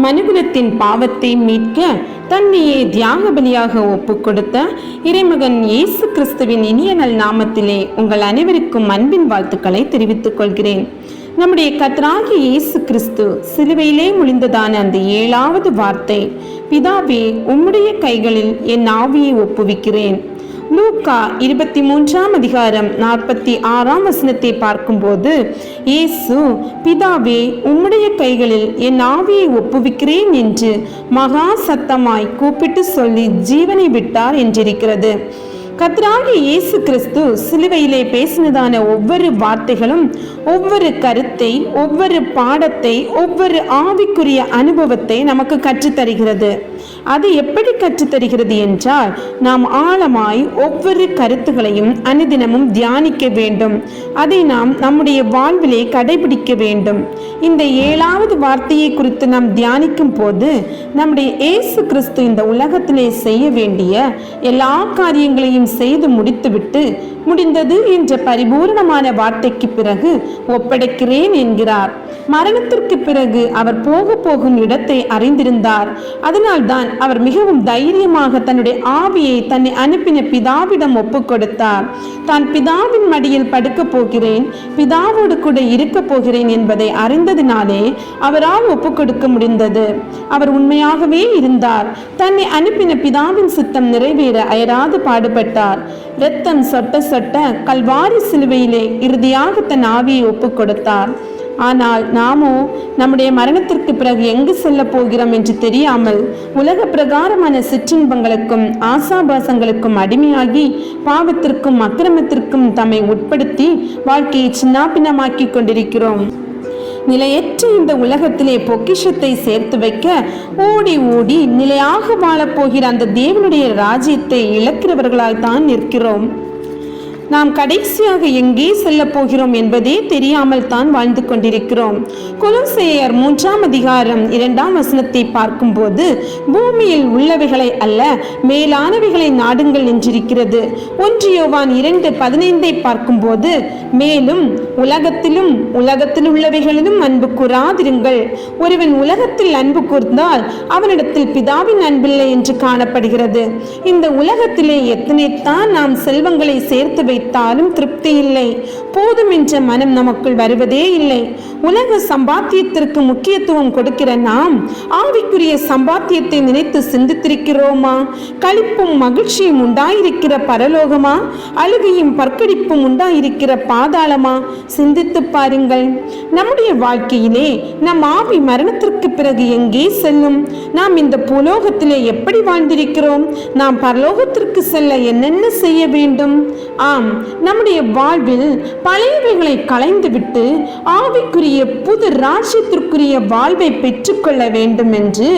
மனுகுலத்தின் பாவத்தை மீட்க தன்னையே தியாக பலியாக ஒப்புக் கொடுத்த இறைமகன் இயேசு கிறிஸ்துவின் இனிய நல் நாமத்திலே உங்கள் அனைவருக்கும் அன்பின் வாழ்த்துக்களை தெரிவித்துக் கொள்கிறேன். நம்முடைய கத்ராகி இயேசு கிறிஸ்து சிலுவையிலே முழிந்ததான அந்த ஏழாவது வார்த்தை பிதாவே உம்முடைய கைகளில் என் ஆவியை ஒப்புவிக்கிறேன். லூக்கா இருபத்தி மூன்றாம் அதிகாரம் நாற்பத்தி ஆறாம் வசனத்தை பார்க்கும்போது இயேசு பிதாவே உம்முடைய கைகளில் என் ஆவியை ஒப்புவிக்கிறேன் என்று மகா சத்தமாய் கூப்பிட்டு சொல்லி ஜீவனை விட்டார் என்றிருக்கிறது. கத்ராகி இயேசு கிறிஸ்து சிலுவையிலே பேசினதான ஒவ்வொரு வார்த்தைகளும் ஒவ்வொரு கருத்தை ஒவ்வொரு பாடத்தை ஒவ்வொரு ஆவிக்குரிய அனுபவத்தை நமக்கு கற்றுத்தருகிறது. அது எப்படி கற்றுத்தருகிறது என்றால் நாம் ஆழமாய் ஒவ்வொரு கருத்துகளையும் அனுதினமும் தியானிக்க வேண்டும். அதை நாம் நம்முடைய வாழ்விலே கடைபிடிக்க வேண்டும். இந்த ஏழாவது வார்த்தையை குறித்து நாம் தியானிக்கும் போது நம்முடைய இயேசு கிறிஸ்து இந்த உலகத்திலே செய்ய வேண்டிய எல்லா காரியங்களையும் செய்து முடித்துவிட்டு முடிந்தது என்ற பரிபூரணமான வார்த்தைக்கு பிறகு ஒப்படைக்கிறேன் என்கிறார். மரணத்திற்கு பிறகு அவர் போக போகும் இடத்தை அறிந்திருந்தார். அதனால்தான் அவர் மிகவும் தைரியமாக தன்னுடைய ஆவியை தன்னை அனுப்பின பிதாவிடம் ஒப்புக்கொடுத்தார் தான் பிதாவின் மடியில் படுக்கப் போகிறேன் பிதாவோடு கூட இருக்கப் போகிறேன் என்பதை அறிந்ததினாலே அவரால் ஒப்புக்கொடுக்க முடிந்தது. அவர் உண்மையாகவே இருந்தார். தன்னை அனுப்பின பிதாவின் சித்தம் நிறைவேற அயராது பாடுபட்டார். இரத்தம் சொட்ட சொட்ட கல்வாரி சிலுவையிலே இறுதியாக தன் ஆவியை ஒப்புக் கொடுத்தார் ஆனால் நாமோ நம்முடைய மரணத்திற்கு பிறகு எங்கு செல்ல போகிறோம் என்று தெரியாமல் உலக பிரகாரமான சிற்றின்பங்களுக்கும் ஆசாபாசங்களுக்கும் அடிமையாகி பாவத்திற்கும் அக்கிரமத்திற்கும் தம்மை உட்படுத்தி வாழ்க்கையை சின்னாபின்னமாக்கி கொண்டிருக்கிறோம். நிலையற்ற இந்த உலகத்திலே பொக்கிஷத்தை சேர்த்து வைக்க ஓடி ஓடி நிலையாக வாழப்போகிற அந்த தேவனுடைய ராஜ்யத்தை இழக்கிறவர்களாய் தான் நிற்கிறோம். நாம் கடைசியாக எங்கே செல்லப் போகிறோம் என்பதே தெரியாமல் தான் வாழ்ந்து கொண்டிருக்கிறோம். கொலோசையர் மூன்றாம் அதிகாரம் இரண்டாம் வசனத்தை பார்க்கும்போது பூமியில் உள்ளவைகளை அல்ல மேலானவைகளை நாடுங்கள் என்றிருக்கிறது. ஒன்றியோவான் இரண்டு பதினைந்தை பார்க்கும்போது மேலும் உலகத்திலும் உலகத்தில் உள்ளவைகளிலும் அன்பு கூறாதிருங்கள். ஒருவன் உலகத்தில் அன்பு கூர்ந்தால் அவனிடத்தில் பிதாவின் அன்பில்லை என்று காணப்படுகிறது. இந்த உலகத்திலே எத்தனை தான் நாம் செல்வங்களை சேர்த்து வைத்து வைத்தாலும் திருப்தி இல்லை போதும் என்ற மனம் நமக்குள் வருவதே இல்லை. உலக சம்பாத்தியத்திற்கு முக்கியத்துவம் கொடுக்கிற நாம் ஆவிக்குரிய சம்பாத்தியத்தை நினைத்து சிந்தித்திருக்கிறோமா? களிப்பும் மகிழ்ச்சியும் உண்டாயிருக்கிற பரலோகமா? அழுகையும் பற்கடிப்பும் உண்டாயிருக்கிற பாதாளமா? சிந்தித்து பாருங்கள். நம்முடைய வாழ்க்கையிலே நம் ஆவி மரணத்திற்கு பிறகு எங்கே செல்லும்? நாம் இந்த புலோகத்திலே எப்படி வாழ்ந்திருக்கிறோம்? நாம் பரலோகத்திற்கு செல்ல என்னென்ன செய்ய வேண்டும்? ஆம் நம்முடைய வாழ்வில் பழையவைகளை களைந்துவிட்டு ஆவிக்குரிய புது ராஜ்யத்திற்குரிய வாழ்வை பெற்றுக்கொள்ள வேண்டும் என்று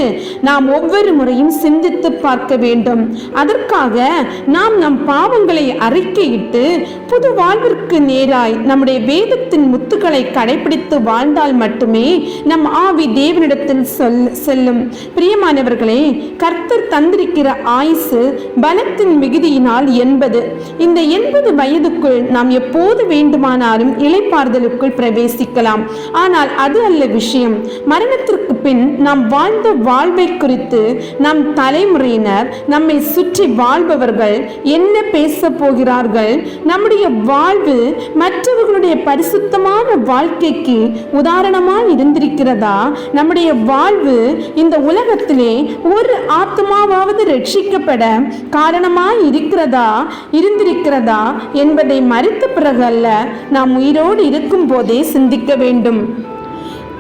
நாம் ஒவ்வொரு முறையும் சிந்தித்து பார்க்க வேண்டும். அதற்காக நாம் நம் பாவங்களை அறிக்கையிட்டு புது வாழ்விற்கு நேராய் நம்முடைய வேதத்தின் முத்துக்களை கடைபிடித்து வாழ்ந்தால் மட்டுமே நம் ஆவி தேவனிடத்தில் சொல் செல்லும். பிரியமானவர்களே கர்த்தர் தந்திருக்கிற ஆயுசு பலத்தின் மிகுதியினால் எண்பது இந்த எண்பது வயதுக்குள் நாம் எப்போது வேண்டுமானாலும் இலைப்பாறுதலுக்குள் பிரவேசிக்கலாம். ஆனால் அது அல்ல விஷயம். மரணத்திற்கு பின் நாம் வாழ்ந்த வாழ்வை குறித்து நம் தலைமுறையினர் நம்மை சுற்றி வாழ்பவர்கள் என்ன பேச போகிறார்கள்? நம்முடைய வாழ்வு மற்றவர்களுடைய பரிசுத்தமான வாழ்க்கைக்கு உதாரணமாய் இருந்திருக்கிறதா? நம்முடைய வாழ்வு இந்த உலகத்திலே ஒரு ஆத்மாவாவது ரட்சிக்கப்பட காரணமாய் இருக்கிறதா? இருந்திருக்கிறதா என்பதை மறித்த பிறகு அல்ல நாம் உயிரோடு இருக்கும் போதே சிந்திக்க வேண்டும்.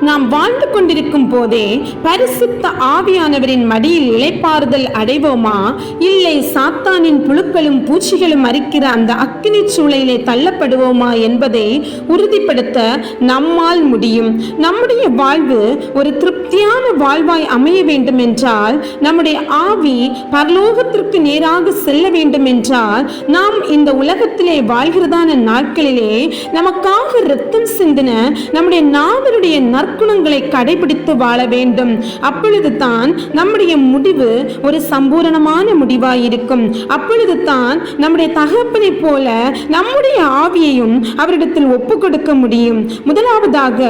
நாம் வாழ்ந்து கொண்டிருக்கும் போதே பரிசுத்த ஆவியானவரின் மடியில் இளைப்பாறுதல் அடைவோமா? இல்லை சாத்தானின் புழுக்களும் பூச்சிகளும் அரிக்கிற அந்த அக்னி சூளையிலே தள்ளப்படுவோமா என்பதை உறுதிப்படுத்த நம்மால் முடியும். நம்முடைய வாழ்வு ஒரு திருப்தியான வாழ்வாய் அமைய வேண்டும் என்றால் நம்முடைய ஆவி பரலோகத்திற்கு நேராக செல்ல வேண்டும் என்றால் நாம் இந்த உலகத்திலே வாழ்கிறதான நாட்களிலே நமக்காக ரத்தம் சிந்தின நம்முடைய நாவருடைய நற் நற்குணங்களை கடைபிடித்து வாழ வேண்டும். அப்பொழுது தான் நம்முடைய முடிவு ஒரு சம்பூரணமான முடிவாயிருக்கும். அப்பொழுது தான் நம்முடைய தகப்பனை போல நம்முடைய ஆவியையும் அவரிடத்தில் ஒப்பு கொடுக்க முடியும். முதலாவதாக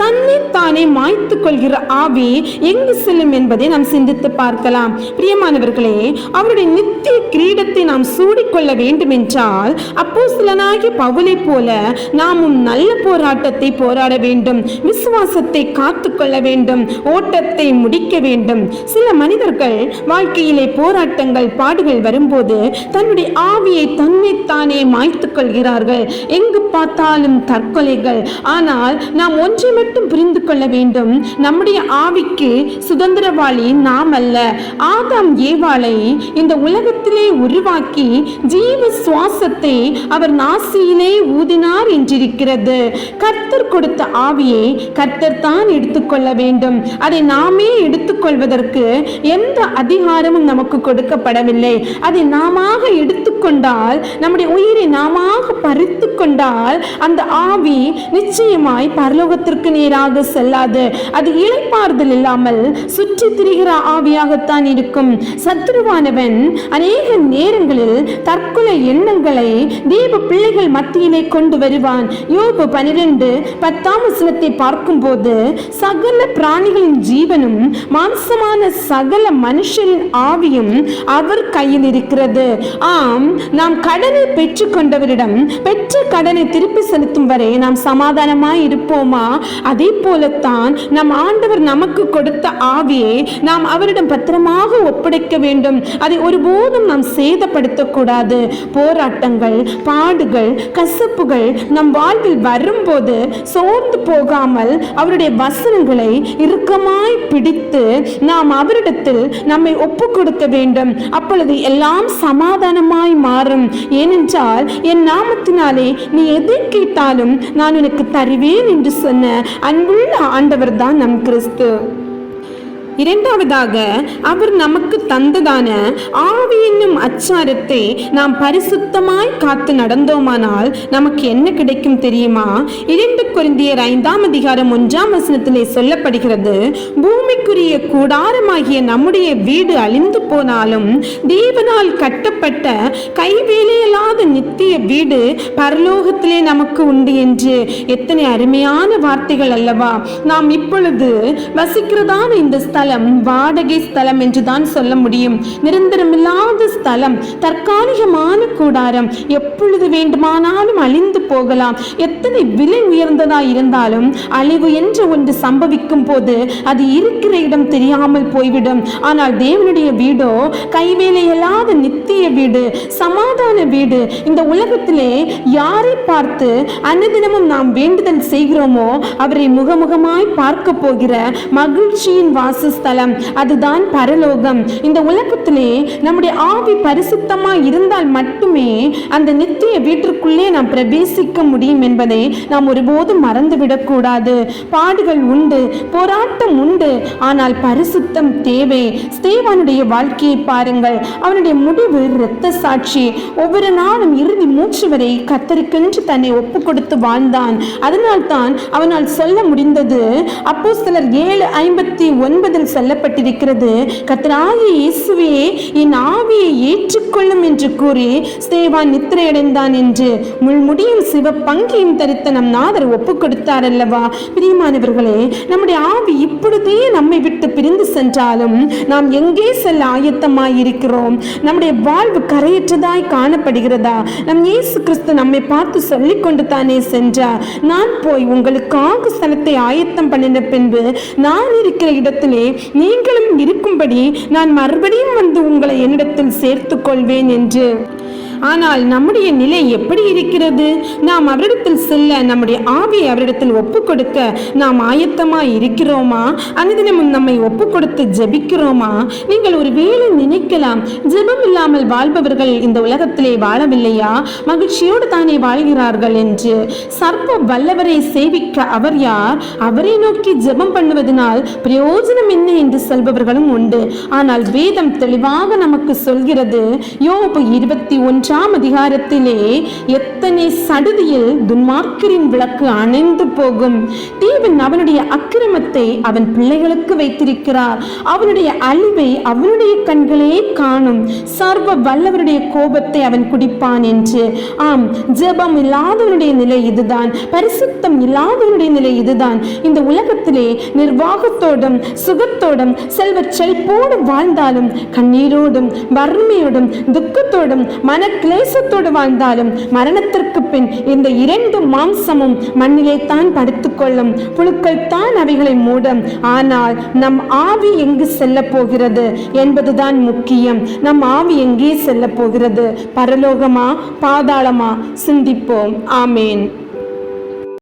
தன்னை தானே மாய்த்து கொள்கிற ஆவி எங்கு செல்லும் என்பதை நாம் சிந்தித்து பார்க்கலாம். பிரியமானவர்களே அவருடைய நித்திய கிரீடத்தை நாம் சூடிக்கொள்ள வேண்டும் என்றால் அப்போ சிலனாகி பவுலை போல நாமும் நல்ல போராட்டத்தை போராட வேண்டும். விசுவாசத்தை காத்து கொள்ள வேண்டும் ஓட்டத்தை முடிக்க வேண்டும். சில மனிதர்கள் வாழ்க்கையிலே போராட்டங்கள் பாடுகள் வரும்போது தன்னுடைய ஆவியை தன்னைத்தானே மாய்த்து கொள்கிறார்கள். எங்கு பார்த்தாலும் தற்கொலைகள். ஆனால் நாம் ஒன்றை மட்டும் புரிந்து கொள்ள வேண்டும். நம்முடைய ஆவிக்கு சுதந்திரவாளி நாம் அல்ல. ஆதாம் ஏவாளை இந்த உலகத்திலே உருவாக்கி ஜீவ சுவாசத்தை அவர் நாசியிலே ஊதினார் என்றிருக்கிறது. கர்த்தர் கொடுத்த ஆவியை கர்த்தர் தான் எடுத்துக்கொள்ள வேண்டும். அதை நாமே எடுத்துக்கொள்வதற்கு எந்த அதிகாரமும் நமக்கு கொடுக்கப்படவில்லை. அதை நாம எடுத்துக்கொண்டால் நம்முடைய உயிரை நாம பறித்து கொண்டால் அந்த ஆவி நிச்சயமாய் பரலோகத்திற்கு நேராக செல்லாது. அது இளைப்பாறுதல் இல்லாமல் சுற்றி திரிகிற ஆவியாகத்தான் இருக்கும். சத்துருவானவன் அநேக நேரங்களில் தற்கொலை எண்ணங்களை தேவ பிள்ளைகள் மத்தியிலே கொண்டு வருவான். யோபு பனிரெண்டு பத்தாம் வசனத்தை பார்க்கும்போது போது சகல பிராணிகளின் ஜீவனும் மாம்சமான சகல மனுஷரின் ஆவியும் அவர் கையில் இருக்கிறது. ஆம் நாம் கடனை பெற்று கொண்டவரிடம் பெற்ற கடனை திருப்பி செலுத்தும் வரை நாம் சமாதானமாய் இருப்போமா? அதே போலத்தான் நம் ஆண்டவர் நமக்கு கொடுத்த ஆவியை நாம் அவரிடம் பத்திரமாக ஒப்படைக்க வேண்டும். அதை ஒருபோதும் நாம் சேதப்படுத்தக்கூடாது. போராட்டங்கள் பாடுகள் கசப்புகள் நம் வாழ்வில் வரும்போது சோர்ந்து போகாமல் அவருடைய வசனங்களை இறுக்கமாய் பிடித்து நாம் அவரிடத்தில் நம்மை ஒப்பு கொடுக்க வேண்டும். அப்பொழுது எல்லாம் சமாதானமாய் மாறும். ஏனென்றால் என் நாமத்தினாலே நீ எதை கேட்டாலும் நான் உனக்கு தருவேன் என்று சொன்ன அன்புள்ள ஆண்டவர் தான் நம் கிறிஸ்து. இரண்டாவதாக அவர் நமக்கு தந்ததான ஆவி என்னும் அச்சாரத்தை நாம் பரிசுத்தமாய் காத்து நடந்தோமானால் நமக்கு என்ன கிடைக்கும் தெரியுமா? இரண்டு கொரிந்தியர் ஐந்தாம் அதிகாரம் ஒன்றாம் வசனத்திலே சொல்லப்படுகிறது பூமிக்குரிய கூடாரமாகிய நம்முடைய வீடு அழிந்து போனாலும் தேவனால் கட்டப்பட்ட கைவேலையில்லாத நித்திய வீடு பரலோகத்திலே நமக்கு உண்டு என்று எத்தனை அருமையான வார்த்தைகள் அல்லவா? நாம் இப்பொழுது வசிக்கிறதான இந்த ஸ்தலம் வாடகை ஸ்தலம் என்றுதான் சொல்ல முடியும். நிரந்தரமில்லாத ஸ்தலம் தற்காலிகமான கூடாரம். எப்பொழுது வேண்டுமானாலும் அழிந்து போகலாம். எத்தனை விலை உயர்ந்ததா இருந்தாலும் அழிவு என்று ஒன்று சம்பவிக்கும் போது அது இருக்கிற இடம் தெரியாமல் போய்விடும். ஆனால் தேவனுடைய வீடோ கைவேலையில்லாத நித்திய வீடு சமாதான வீடு. இந்த உலகத்திலே யாரை பார்த்து அன்னதினமும் நாம் வேண்டுதல் செய்கிறோமோ அவரை முகமுகமாய் பார்க்க போகிற மகிழ்ச்சியின் வாசஸ்தலம் அதுதான் பரலோகம். இந்த உலகத்திலே நம்முடைய ஆவி பரிசுத்தமாக இருந்தால் மட்டுமே அந்த நித்திய வீட்டிற்குள்ளே நாம் பிரவேசிக்க முடியும் என்பதை நாம் ஒருபோதும் மறந்துவிடக்கூடாது. பாடுகள் உண்டு போராட்டம் உண்டு ஆனால் பரிசுத்தம் தேவை. ஸ்தேவானுடைய வாழ்க்கையை பாருங்கள். அவனுடைய முடிவு இரத்த சாட்சி. ஒவ்வொரு நாளும் இறுதி மூச்சு வரை கத்தருக்கென்று தன்னை ஒப்பு கொடுத்து வாழ்ந்தான். அதனால் தான் அவனால் சொல்ல முடிந்தது அப்போ சிலர் ஏழு ஐம்பத்தி ஒன்பதில் சொல்லப்பட்டிருக்கிறது கத்தராகிய இயேசுவே என் ஆவியை ஏற்றுக்கொள்ளும் என்று கூறி ஸ்தேவான் நித்திரையடைந்தான் என்று. முள்முடியும் சிவ பங்கியும் தரித்த நம் நாதர் ஒப்பு கொடுத்தார் அல்லவா பிரியமானவர்களே நம்முடைய ஆவி இப்பொழுதே நம்மை விட்டு பிரிந்து சென்றாலும் நாம் எங்கே செல்ல ஆயத்தமாயிருக்கிறோம்? நம்முடைய வாழ் வாழ்வு கரையற்றதாய் காணப்படுகிறதா? நம் இயேசு கிறிஸ்து நம்மை பார்த்து சொல்லிக் கொண்டு தானே சென்றார். நான் போய் உங்களுக்காக ஸ்தலத்தை ஆயத்தம் பண்ணின பின்பு நான் இருக்கிற இடத்திலே நீங்களும் இருக்கும்படி நான் மறுபடியும் வந்து உங்களை என்னிடத்தில் சேர்த்துக் கொள்வேன் என்று. ஆனால் நம்முடைய நிலை எப்படி இருக்கிறது? நாம் அவரிடத்தில் செல்ல நம்முடைய ஆவியை அவரிடத்தில் ஒப்பு கொடுக்க நாம் ஆயத்தமாக இருக்கிறோமா? அனுதினமும் நம்மை ஒப்பு கொடுத்து ஜெபிக்கிறோமா? நீங்கள் ஒரு வேலை நினைக்கலாம் ஜெபம் இல்லாமல் வாழ்பவர்கள் இந்த உலகத்திலே வாழவில்லையா? மகிழ்ச்சியோடு தானே வாழ்கிறார்கள் என்று. சர்ப்ப வல்லவரை சேவிக்க அவர் யார்? அவரை நோக்கி ஜெபம் பண்ணுவதனால் பிரயோஜனம் என்ன என்று சொல்பவர்களும் உண்டு. ஆனால் வேதம் தெளிவாக நமக்கு சொல்கிறது. யோபு இருபத்தி ஒன்று மூன்றாம் அதிகாரத்திலே எத்தனை சடுதியில் துன்மார்க்கரின் விளக்கு அணைந்து போகும். தேவன் அவனுடைய அக்கிரமத்தை அவன் பிள்ளைகளுக்கு வைத்திருக்கிறார். அவனுடைய அழிவை அவனுடைய கண்களே காணும். சர்வ வல்லவருடைய கோபத்தை அவன் குடிப்பான் என்று. ஆம் ஜெபம் இல்லாதவனுடைய நிலை இதுதான். பரிசுத்தம் இல்லாதவனுடைய நிலை இதுதான். இந்த உலகத்திலே நிர்வாகத்தோடும் சுகத்தோடும் செல்வ செழிப்போடும் வாழ்ந்தாலும் கண்ணீரோடும் வறுமையோடும் துக்கத்தோடும் மன கிளேசத்தோடு வாழ்ந்தாலும் மரணத்திற்கு பின் இந்த இரண்டு மாம்சமும் மண்ணிலே தான் படுத்துக்கொள்ளும். புழுக்கள் தான் அவைகளை மூடும். ஆனால் நம் ஆவி எங்கு செல்ல போகிறது என்பதுதான் முக்கியம். நம் ஆவி எங்கே செல்ல போகிறது? பரலோகமா? பாதாளமா? சிந்திப்போம். ஆமேன்.